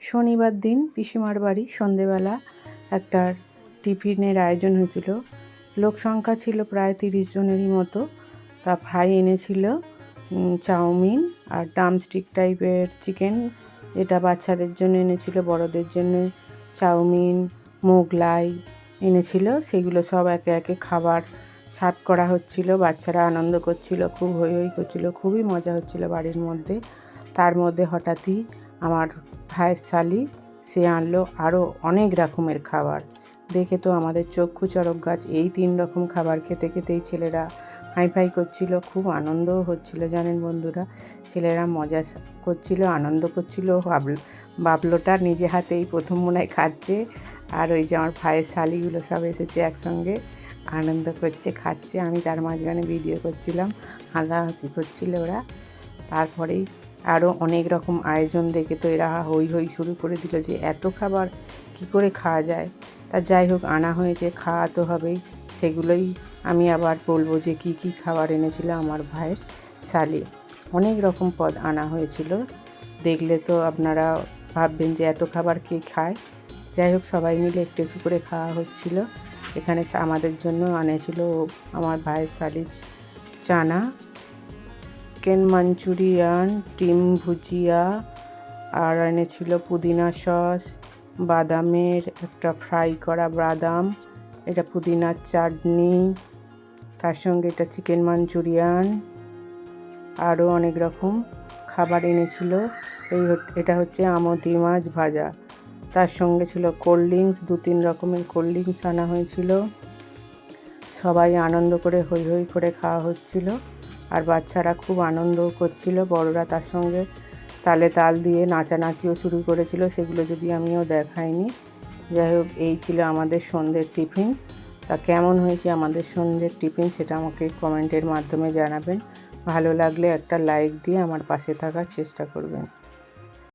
শনিবার দিন পিসিমার বাড়ি সন্ধেবেলা একটা টিফিনের আয়োজন হয়েছিল। লোক সংখ্যা ছিল প্রায় তিরিশ জনেরই মতো। তা ভাই এনেছিল চাউমিন আর ডামস্টিক টাইপের চিকেন এটা বাচ্চাদের জন্য এনেছিল, বড়দের জন্য চাউমিন, মোগলাই এনেছিল। সেগুলো সব একে একে খাবার সার্ভ করা হচ্ছিল। বাচ্চারা আনন্দ করছিল, খুব হই হই করছিল, খুবই মজা হচ্ছিল বাড়ির মধ্যে। তার মধ্যে হঠাৎই আমার ভাইয়ের শালি সে আনলো আরও অনেক রকমের খাবার। দেখে তো আমাদের চক্ষু চড়ক গাছ এই তিন রকম খাবার খেতে খেতেই ছেলেরা হাইফাই করছিল, খুব আনন্দও হচ্ছিল, জানেন বন্ধুরা? ছেলেরা মজা করছিল, আনন্দ করছিল বাবল বাবলোটা নিজে হাতেই প্রথম মনে হয় খাচ্ছে। আর ওই যে আমার ভাইয়ের শালিগুলো সব এসেছে একসঙ্গে, আনন্দ করছে, খাচ্ছে। আমি তার মাঝখানে ভিডিও করছিলাম, হাসাহাসি করছিল ওরা। তারপরেই আরও অনেক রকম আয়োজন দেখে তো এরা হই হই শুরু করে দিল যে এত খাবার কি করে খাওয়া যায়। তা যাই হোক, আনা হয়েছে, খাওয়া তো হবেই। সেগুলোই আমি আবার বলব যে কি কি খাবার এনেছিল আমার ভাইয়ের শালি অনেক রকম পদ আনা হয়েছিল। দেখলে তো আপনারা ভাববেন যে এত খাবার কে খায়। যাই হোক, সবাই মিলে একটু একটু করে খাওয়া হচ্ছিল। এখানে আমাদের জন্য আনেছিল আমার ভাইয়ের শালি চানা। চিকেন মাঞ্চুরিয়ান ডিম ভুজিয়া, আর এনেছিল পুদিনা সস, বাদামের একটা ফ্রাই করা বাদাম, এটা পুদিনার চাটনি, তার সঙ্গে এটা চিকেন মাঞ্চুরিয়ান, আরও অনেক রকম খাবার এনেছিল। এই এটা হচ্ছে আমতি মাছ ভাজা। তার সঙ্গে ছিল কোল্ড ড্রিঙ্কস, দু তিন রকমের কোল্ড ড্রিঙ্কস আনা হয়েছিল। সবাই আনন্দ করে হই হই করে খাওয়া হচ্ছিল। আর বাচ্চারা খুব আনন্দ করছিল, বড়রা তার সঙ্গে তালে তাল দিয়ে নাচানাচিও শুরু করেছিল, সেগুলো যদি আমিও দেখাইনি। যাই হোক, এই ছিল আমাদের সন্ধ্যের টিফিন। তা কেমন হয়েছে আমাদের সন্ধ্যের টিফিন সেটা আমাকে কমেন্টের মাধ্যমে জানাবেন। ভালো লাগলে একটা লাইক দিয়ে আমার পাশে থাকার চেষ্টা করবেন।